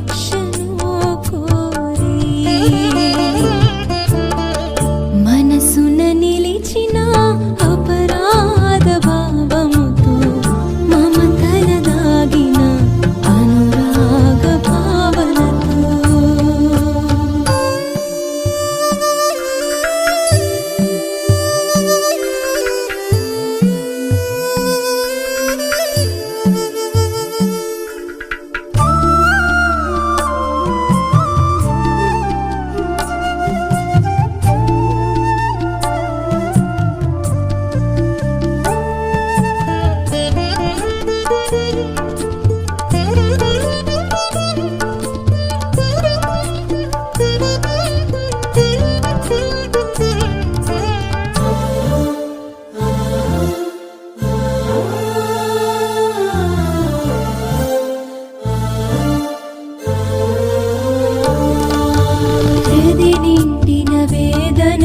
picture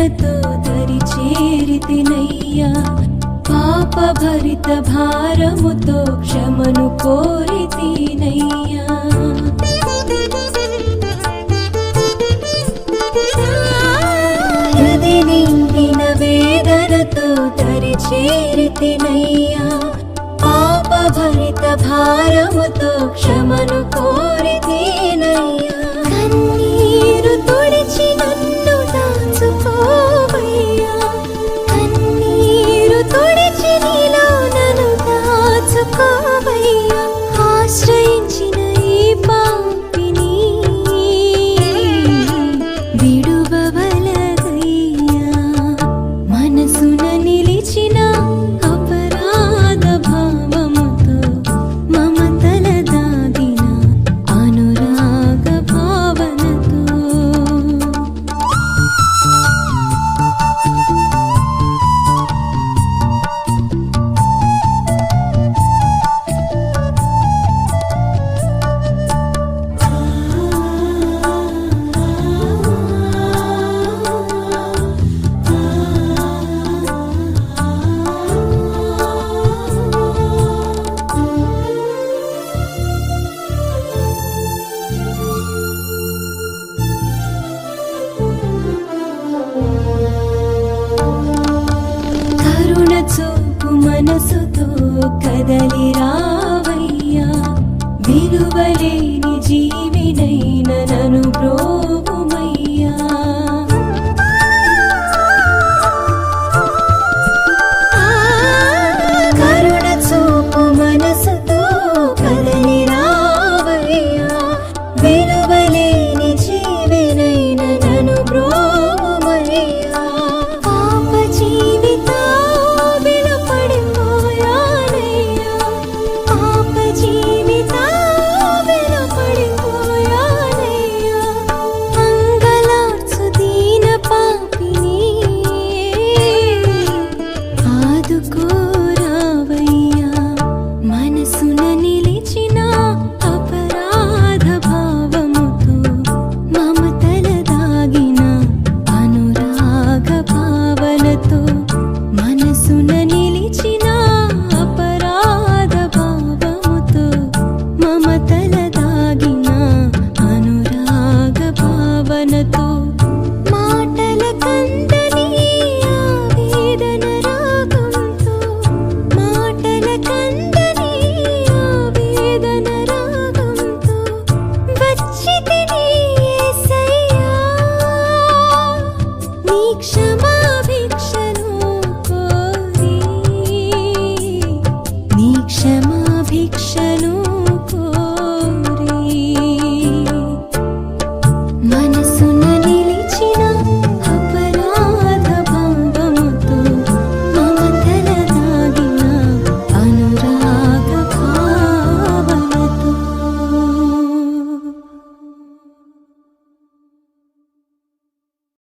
కరుణతో దరి చేరితినయ్యా పాప భరిత భారముతో క్షమను కోరితినయ్యా హృది నిండిన వేదనతో దరి చేరితినయ్యా పాప భరిత భారముతో క్షమను కోరి మనసుతో కదలి రావయ్యా. విలువలేని జీవి